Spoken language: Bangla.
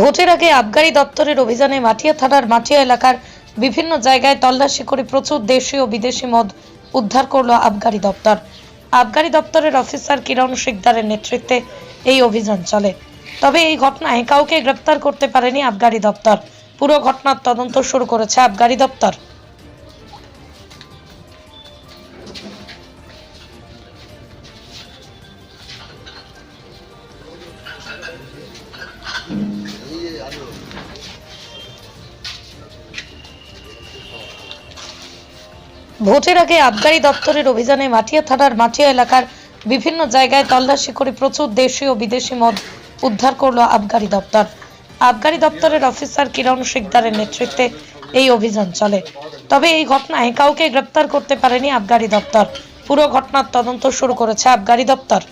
ভোটের আগে আবগারি দপ্তরের অভিযানে মাটিয়া থানার মাটিয়া এলাকার বিভিন্ন জায়গায় তল্লাশি করে প্রচুর দেশি ও বিদেশি মদ উদ্ধার করল আবগারি দপ্তর। আবগারি দপ্তরের অফিসার কিরণ শিকদারের নেতৃত্বে এই অভিযান চলে। তবে এই ঘটনায় কাউকে গ্রেপ্তার করতে পারেনি আবগারি দপ্তর। পুরো ঘটনার তদন্ত শুরু করেছে আবগারি দপ্তর। ভোটের আগে আবগারি দপ্তরের অভিযানে মাটিয়া থানার মাটিয়া এলাকার বিভিন্ন জায়গায় তল্লাশি করে প্রচুর দেশি ও বিদেশি মদ উদ্ধার করল আবগারি দপ্তর। আবগারি দপ্তরের অফিসার কিরণ শিকদারের নেতৃত্বে এই অভিযান চলে। তবে এই ঘটনায় কাউকে গ্রেপ্তার করতে পারেনি আবগারি দপ্তর। পুরো ঘটনার তদন্ত শুরু করেছে আবগারি দপ্তর।